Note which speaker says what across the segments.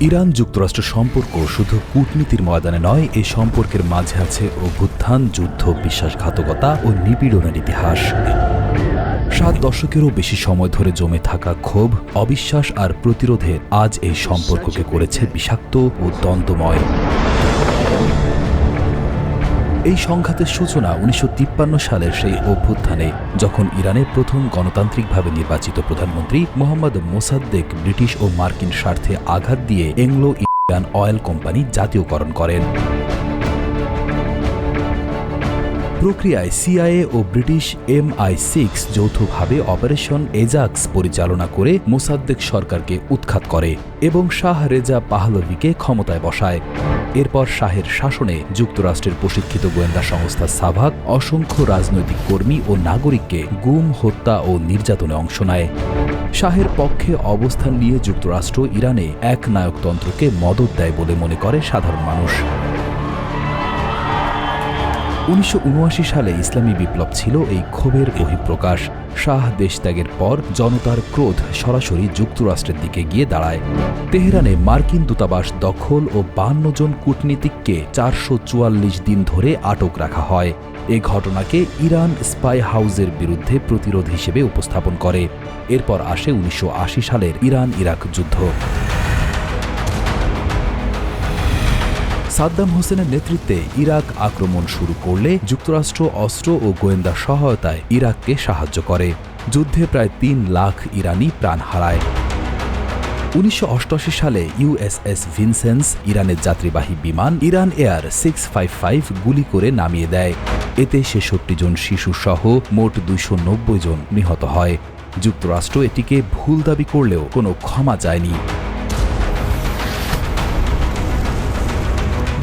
Speaker 1: Iran যুক্তরাষ্ট্র সম্পর্ক শুধু কূটনীতির ময়দানে নয় এই সম্পর্কের মাঝে আছে অভ্যুত্থান, যুদ্ধ, বিশ্বাসঘাতকতা ও নিপীড়নের ইতিহাস। সাত দশকেরও বেশি সময় ধরে জমে থাকা ক্ষোভ, অবিশ্বাস আর প্রতিরোধে আজ এই সম্পর্ককে করেছে বিষাক্ত ও দ্বন্দ্বময় এই সংঘাতের সূচনা উনিশশো সালের সেই অভ্যুত্থানে, যখন ইরানের প্রথম গণতান্ত্রিকভাবে নির্বাচিত প্রধানমন্ত্রী মোহাম্মদ মোসাদ্দেক ব্রিটিশ ও মার্কিন স্বার্থে আঘাত দিয়ে এংলো ইরান অয়েল কোম্পানি জাতীয়করণ করেন। প্রক্রিয়ায় সিআইএ ও ব্রিটিশ এম আই সিক্স যৌথভাবে অপারেশন এজাক্স পরিচালনা করে মোসাদ্দেক সরকারকে উৎখাত করে এবং শাহ রেজা পাহলভিকে ক্ষমতায় বসায়। এরপর শাহের শাসনে যুক্তরাষ্ট্রের প্রশিক্ষিত গোয়েন্দা সংস্থা সাভাক অসংখ্য রাজনৈতিক কর্মী ও নাগরিককে গুম, হত্যা ও নির্যাতনে অংশ নেয়। শাহের পক্ষে অবস্থান নিয়ে যুক্তরাষ্ট্র ইরানে এক নায়কতন্ত্রকে মদত দেয় বলে মনে করে সাধারণ মানুষ। উনিশশো উনআশি সালে ইসলামী বিপ্লব ছিল এই ক্ষোভের বহিঃপ্রকাশ। শাহ দেশত্যাগের পর জনতার ক্রোধ সরাসরি যুক্তরাষ্ট্রের দিকে গিয়ে দাঁড়ায়। তেহরানে মার্কিন দূতাবাস দখল ও বান্ন জন কূটনীতিককে চারশো চুয়াল্লিশ দিন ধরে আটক রাখা হয়। এ ঘটনাকে ইরান স্পাই হাউজের বিরুদ্ধে প্রতিরোধ হিসেবে উপস্থাপন করে। এরপর আসে উনিশশো আশি সালের ইরান ইরাক যুদ্ধ। সাদ্দাম হোসেনের নেতৃত্বে ইরাক আক্রমণ শুরু করলে যুক্তরাষ্ট্র, অস্ত্র ও গোয়েন্দা সহায়তায় ইরাককে সাহায্য করে। যুদ্ধে প্রায় তিন লাখ ইরানি প্রাণ হারায়। উনিশশো অষ্টআশি সালে ইউএসএস ভিনসেন্স, ইরানের যাত্রীবাহী বিমান Iran Air six five five গুলি করে নামিয়ে দেয়। এতে ছেষট্টি জন শিশুসহ মোট দুইশো নব্বই জন নিহত হয়। যুক্তরাষ্ট্র এটিকে ভুল দাবি করলেও কোনো ক্ষমা চায়নি।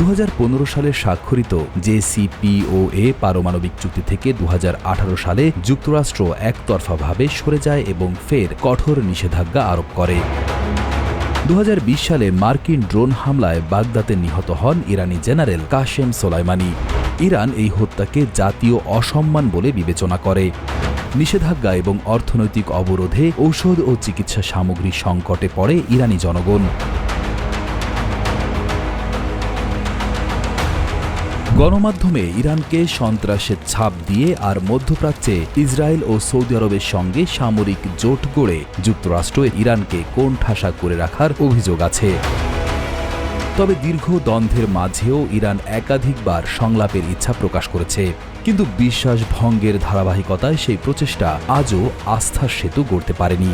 Speaker 1: দু হাজার পনেরো সালে স্বাক্ষরিত জেসিপিওএ পারমাণবিক চুক্তি থেকে দু হাজার আঠারো সালে যুক্তরাষ্ট্র একতরফাভাবে সরে যায় এবং ফের কঠোর নিষেধাজ্ঞা আরোপ করে। দু হাজার বিশ সালে মার্কিন ড্রোন হামলায় বাগদাতে নিহত হন ইরানি জেনারেল কাশেম সোলাইমানি। ইরান এই হত্যাকে জাতীয় অসম্মান বলে বিবেচনা করে। নিষেধাজ্ঞা এবং অর্থনৈতিক অবরোধে ঔষধ ও চিকিৎসা সামগ্রী সংকটে পড়ে ইরানি জনগণ। গণমাধ্যমে ইরানকে সন্ত্রাসের ছাপ দিয়ে আর মধ্যপ্রাচ্যে ইসরায়েল ও সৌদি আরবের সঙ্গে সামরিক জোট গড়ে যুক্তরাষ্ট্র ইরানকে কোণঠাসা করে রাখার অভিযোগ আছে। তবে দীর্ঘ দ্বন্দ্বের মাঝেও ইরান একাধিকবার সংলাপের ইচ্ছা প্রকাশ করেছে। কিন্তু বিশ্বাস ভঙ্গের ধারাবাহিকতায় সেই প্রচেষ্টা আজও আস্থার সেতু গড়তে পারেনি।